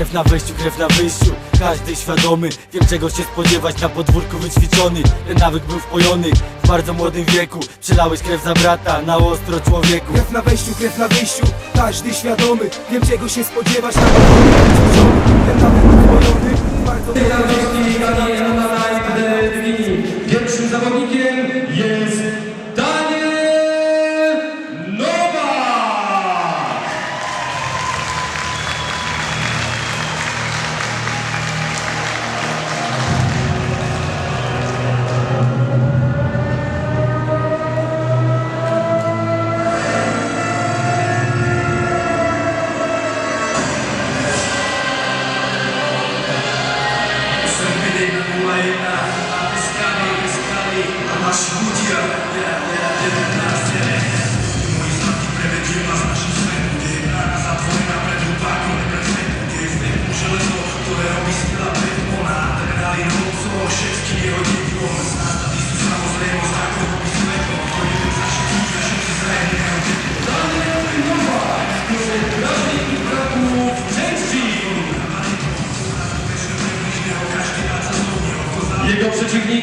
Krew na wejściu, krew na wyjściu. Każdy świadomy, wiem czego się spodziewać. Na podwórku wyćwiczony, ten nawyk był wpojony. W bardzo młodym wieku Przelałeś krew za brata, na ostro człowieku. Krew na wejściu, krew na wyjściu. Każdy świadomy, wiem czego się spodziewać. Na początku ten nawet uzbrojony Bardzo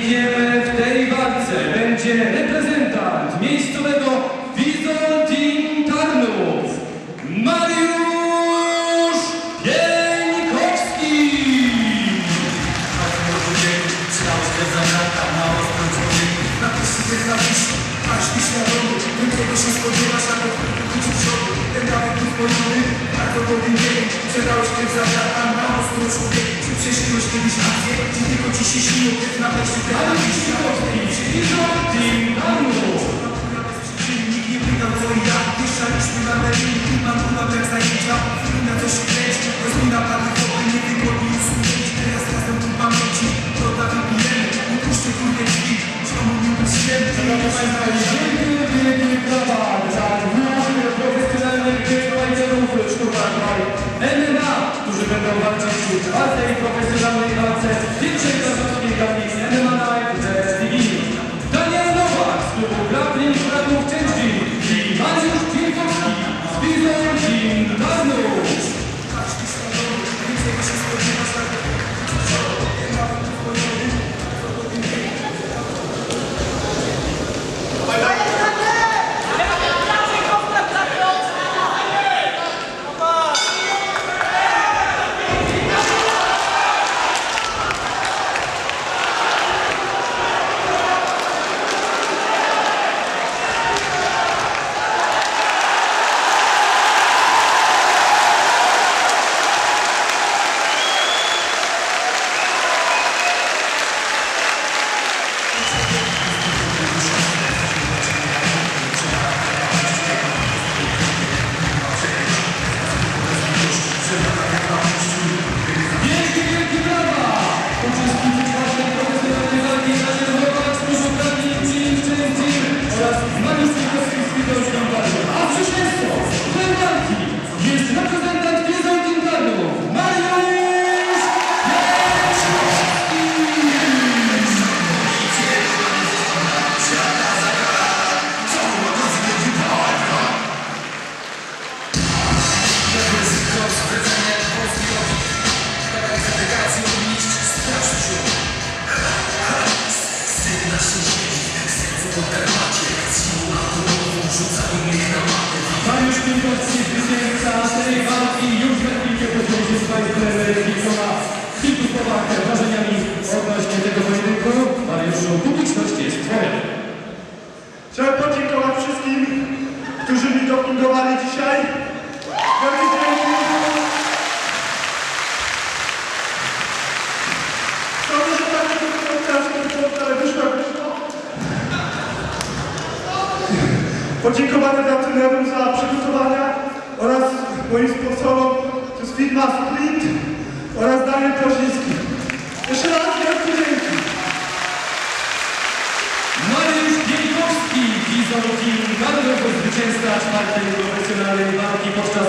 w tej walce będzie reprezentant miejscowego Wizol Team Tarnów, Mariusz Pieńkowski! Każdy świadomy, wiem czego się Na początku wrócił w Ten nawet uzbrojony Bardzo młodym wieku Przelałeś krew za brata Na ostro człowieku Czy przeżyłeś kiedyś akcję? Czy tylko się śniło Krew na wyjściu Wizol Team Tarnów! Nikt nie pytał co i jak Wyszczaliśmy na Berlin Mam tu jak zajęcia Wspomina co się kręci Rozmina padły chłopy Niewygodni usłyszeć Teraz razem tu pamięci Broda wypijemy Upuszczę kurde drzwi Znowu nie myślemy Proszę Państwa, wielkie, wielkie brawa dla dwóch będą walczyć w czwartej profesjonalnej walce pierwszej klasowskiej gali MMA Piłkowski, zwycięzca tej walki już za chwilkę podzieli się z Państwem kilkoma, w kilku słowach wrażeniami odnośnie tego pojedynku. Mariuszu, publiczność jest Twoja. Chciałem podziękować wszystkim, którzy mi dopingowali dzisiaj. Wielkie dzięki. Sorry, że tak nie było ale wyszło jak wyszło. Podziękowania dla trenerów za przygotowania oraz moim sponsorom, to jest firma Sprint oraz Daniel Koziński. Jeszcze raz wielkie dzięki. Mariusz Bizon Team Tarnów, zwycięzca czwartej profesjonalnej walki podczas